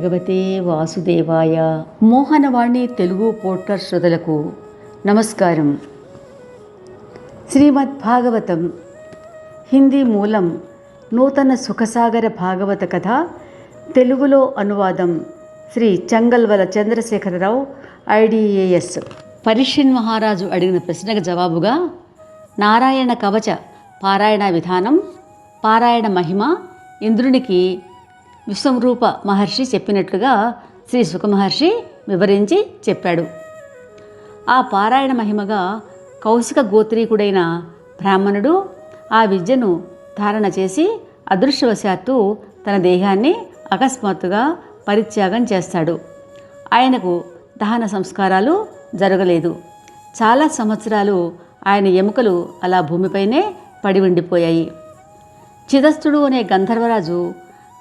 భగవతే వాసుదేవాయ. మోహనవాణి తెలుగు పోడ్కాస్ట్ శ్రోతలకు నమస్కారం. శ్రీమద్ భాగవతం హిందీ మూలం నూతన సుఖసాగర భాగవత కథ తెలుగులో అనువాదం శ్రీ చంగల్వల చంద్రశేఖరరావు ఐడిఏఎస్. పరిషిన్ మహారాజు అడిగిన ప్రశ్నకు జవాబుగా నారాయణ కవచ పారాయణ విధానం పారాయణ మహిమ ఇంద్రునికి విశ్వరూప మహర్షి చెప్పినట్లుగా శ్రీ సుఖమహర్షి వివరించి చెప్పాడు. ఆ పారాయణ మహిమగా కౌశిక గోత్రీకుడైన బ్రాహ్మణుడు ఆ విద్యను ధారణ చేసి అదృశ్యవశాత్తు తన దేహాన్ని అకస్మాత్తుగా పరిత్యాగం చేస్తాడు. ఆయనకు దహన సంస్కారాలు జరగలేదు. చాలా సంవత్సరాలు ఆయన ఎముకలు అలా భూమిపైనే పడి ఉండిపోయాయి. చిదస్తుడు అనే గంధర్వరాజు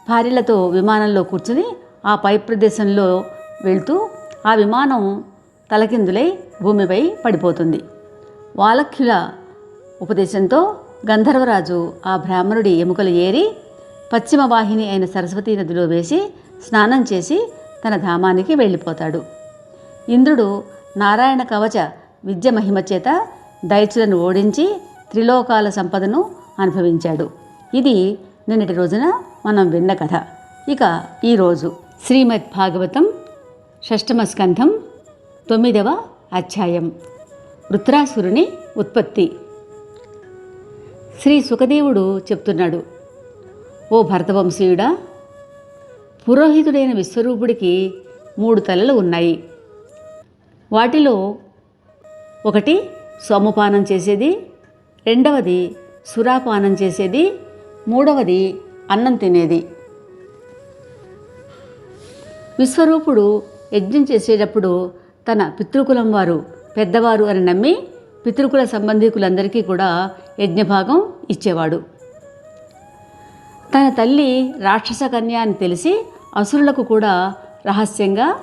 భార్యలతో విమానంలో కూర్చుని ఆ పై ప్రదేశంలో వెళ్తూ ఆ విమానం తలకిందులై భూమిపై పడిపోతుంది. వాలక్యుల ఉపదేశంతో గంధర్వరాజు ఆ బ్రాహ్మణుడి ఎముకలు ఏరి పశ్చిమ వాహిని అయిన సరస్వతీ నదిలో వేసి స్నానం చేసి తన ధామానికి వెళ్ళిపోతాడు. ఇంద్రుడు నారాయణ కవచ విద్య మహిమ చేత దైత్యులను ఓడించి త్రిలోకాల సంపదను అనుభవించాడు. ఇది నిన్నటి రోజున మనం విన్న కథ. ఇక ఈరోజు శ్రీమద్ భాగవతం షష్టమ స్కంధం తొమ్మిదవ అధ్యాయం. వృత్రాసురుని ఉత్పత్తి. శ్రీ సుఖదేవుడు చెప్తున్నాడు ఓ భరతవంశీయుడా పురోహితుడైన విశ్వరూపుడికి మూడు తలలు ఉన్నాయి. వాటిలో ఒకటి సోమపానం చేసేది రెండవది సురాపానం చేసేది మూడవది అన్నం తినేది. విశ్వరూపుడు యజ్ఞం చేసేటప్పుడు తన పితృకులం వారు పెద్దవారు అని నమ్మి పితృకుల సంబంధికులందరికీ కూడా యజ్ఞభాగం ఇచ్చేవాడు. తన తల్లి రాక్షస కన్య అని తెలిసి అసురులకు కూడా రహస్యంగా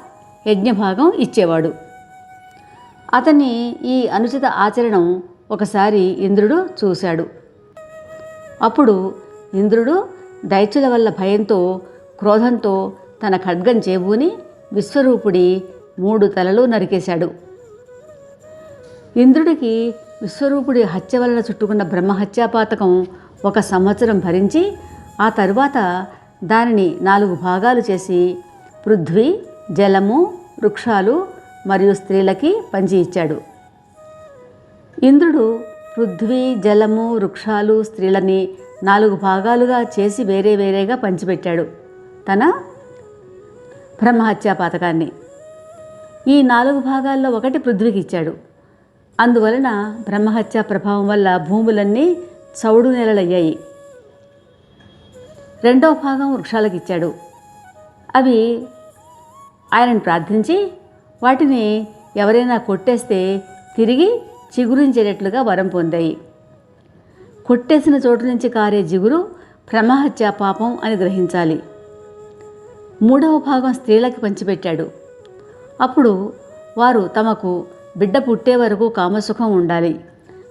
యజ్ఞభాగం ఇచ్చేవాడు. అతని ఈ అనుచిత ఆచరణం ఒకసారి ఇంద్రుడు చూశాడు. అప్పుడు ఇంద్రుడు దైత్యుల వల్ల భయంతో క్రోధంతో తన ఖడ్గం చేబూని విశ్వరూపుడి మూడు తలలు నరికేశాడు. ఇంద్రుడికి విశ్వరూపుడి హత్య వలన చుట్టుకున్న బ్రహ్మహత్యాపాతకం ఒక సంవత్సరం భరించి ఆ తరువాత దానిని నాలుగు భాగాలు చేసి పృథ్వీ జలము వృక్షాలు మరియు స్త్రీలకి పంచి ఇచ్చాడు. ఇంద్రుడు పృథ్వీ జలము వృక్షాలు స్త్రీలని నాలుగు భాగాలుగా చేసి వేరే వేరేగా పంచిపెట్టాడు. తన బ్రహ్మహత్యా పథకాన్ని ఈ నాలుగు భాగాల్లో ఒకటి పృథ్వీకి ఇచ్చాడు. అందువలన బ్రహ్మహత్యా ప్రభావం వల్ల భూములన్నీ చౌడు నేలలయ్యాయి. రెండవ భాగం వృక్షాలకు ఇచ్చాడు. అవి ఆయనను ప్రార్థించి వాటిని ఎవరైనా కొట్టేస్తే తిరిగి చిగురించేటట్లుగా వరం పొందాయి. కొట్టేసిన చోటు నుంచి కారే జిగురు బ్రహ్మహత్యా పాపం అని గ్రహించాలి. మూడవ భాగం స్త్రీలకి పంచిపెట్టాడు. అప్పుడు వారు తమకు బిడ్డ పుట్టే వరకు కామసుఖం ఉండాలి.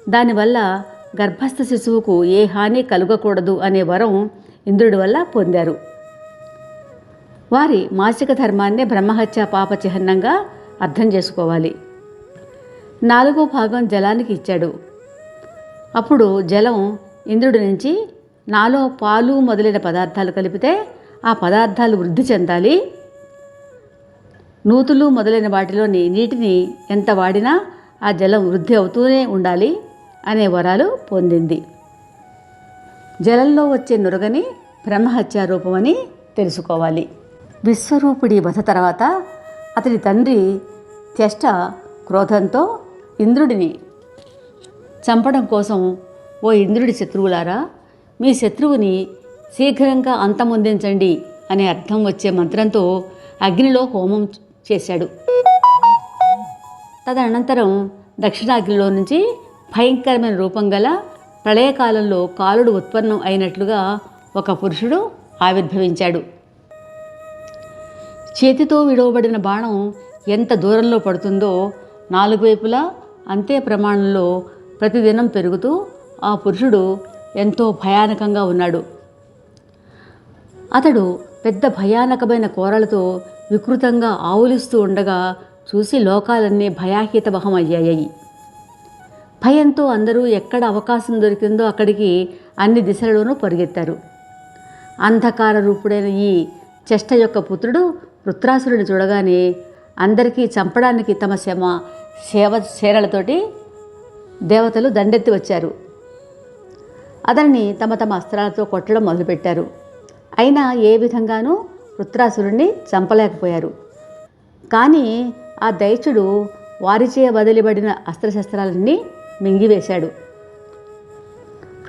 దానివల్ల గర్భస్థ శిశువుకు ఏ హాని కలుగకూడదు అనే వరం ఇంద్రుడి వల్ల పొందారు. వారి మాసిక ధర్మాన్నే బ్రహ్మహత్య పాప చిహ్నంగా అర్థం చేసుకోవాలి. నాలుగో భాగం జలానికి ఇచ్చాడు. అప్పుడు జలం ఇంద్రుడి నుంచి నాలో పాలు మొదలైన పదార్థాలు కలిపితే ఆ పదార్థాలు వృద్ధి చెందాలి. నూతులు మొదలైన వాటిలోని నీటిని ఎంత వాడినా ఆ జలం వృద్ధి అవుతూనే ఉండాలి అనే వరాలు పొందింది. జలంలో వచ్చే నురగని బ్రహ్మహత్యా రూపమని తెలుసుకోవాలి. విశ్వరూపుడి వధ తర్వాత అతని తండ్రి త్యష్ట క్రోధంతో ఇంద్రుడిని చంపడం కోసం ఓ ఇంద్రుడి శత్రువులారా మీ శత్రువుని శీఘ్రంగా అంతమొందించండి అనే అర్థం వచ్చే మంత్రంతో అగ్నిలో హోమం చేశాడు. తదనంతరం దక్షిణాగ్నిలో నుంచి భయంకరమైన రూపం గల ప్రళయకాలంలో కాలుడు ఉత్పన్నం అయినట్లుగా ఒక పురుషుడు ఆవిర్భవించాడు. చేతితో విడవబడిన బాణం ఎంత దూరంలో పడుతుందో నాలుగు వైపులా అంతే ప్రమాణంలో ప్రతిదినం పెరుగుతూ ఆ పురుషుడు ఎంతో భయానకంగా ఉన్నాడు. అతడు పెద్ద భయానకమైన కోరలతో వికృతంగా ఆవులిస్తూ ఉండగా చూసి లోకాలన్నీ భయాహితమహమయ్యాయి భయంతో అందరూ ఎక్కడ అవకాశం దొరికిందో అక్కడికి అన్ని దిశలలోనూ పరిగెత్తారు. అంధకార రూపుడైన ఈ చెష్ట యొక్క పుత్రుడు వృత్రాసురుని చూడగానే అందరికీ చంపడానికి తమ శమ సేవ సేనలతోటి దేవతలు దండెత్తి వచ్చారు. అతన్ని తమ తమ అస్త్రాలతో కొట్టడం మొదలుపెట్టారు. అయినా ఏ విధంగానూ వృత్రాసురుణ్ణి చంపలేకపోయారు. కానీ ఆ దైత్యుడు వారిచే వదిలిబడిన అస్త్రశస్త్రాలన్నీ మింగివేశాడు.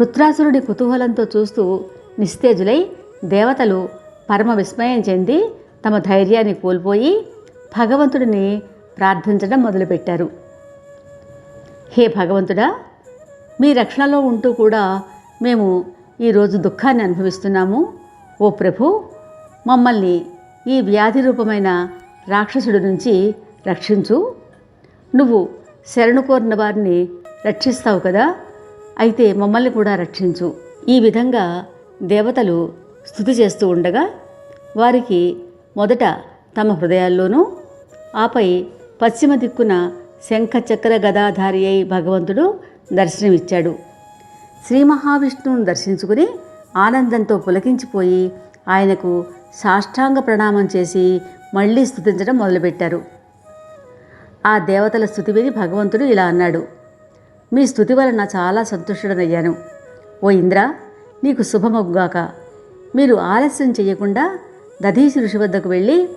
వృత్రాసురుడి కుతూహలంతో చూస్తూ నిస్తేజులై దేవతలు పరమ విస్మయం చెంది తమ ధైర్యాన్ని కోల్పోయి భగవంతుడిని ప్రార్థించడం మొదలుపెట్టారు. హే భగవంతుడా మీ రక్షణలో ఉంటూ కూడా మేము ఈరోజు దుఃఖాన్ని అనుభవిస్తున్నాము. ఓ ప్రభు మమ్మల్ని ఈ వ్యాధి రూపమైన రాక్షసుడి నుంచి రక్షించు. నువ్వు శరణు కోరిన వారిని రక్షిస్తావు కదా అయితే మమ్మల్ని కూడా రక్షించు. ఈ విధంగా దేవతలు స్థుతి చేస్తూ ఉండగా వారికి మొదట తమ హృదయాల్లోనూ ఆపై పశ్చిమ దిక్కున శంఖచక్ర గదాధారి అయి భగవంతుడు దర్శనమిచ్చాడు. శ్రీ మహావిష్ణువును దర్శించుకుని ఆనందంతో పులకించిపోయి ఆయనకు సాష్టాంగ ప్రణామం చేసి మళ్ళీ స్తుతించడం మొదలుపెట్టారు. ఆ దేవతల స్థుతి విని భగవంతుడు ఇలా అన్నాడు మీ స్థుతి వలన చాలా సంతుష్టుడనయ్యాను. ఓ ఇంద్ర నీకు శుభమగుగాక. మీరు ఆలస్యం చేయకుండా దధీసి ఋషి వద్దకు వెళ్ళి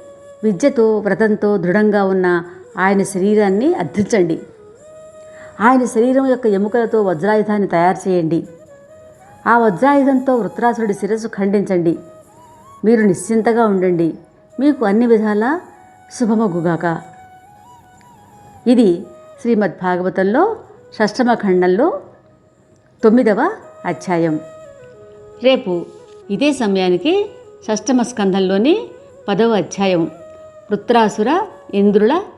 విద్యతో వ్రతంతో దృఢంగా ఉన్న ఆయన శరీరాన్ని అర్థించండి ఆయన శరీరం యొక్క ఎముకలతో వజ్రాయుధాన్ని తయారు చేయండి. ఆ వజ్రాయుధంతో వృత్రాసురుడి శిరస్సు ఖండించండి. మీరు నిశ్చింతగా ఉండండి. మీకు అన్ని విధాలా శుభమగుగాక. ఇది శ్రీమద్ భాగవతంలో షష్టమ ఖండంలో తొమ్మిదవ అధ్యాయం. రేపు ఇదే సమయానికి షష్టమ స్కంధంలోని పదవ అధ్యాయం. వృత్రాసుర ఇంద్రుల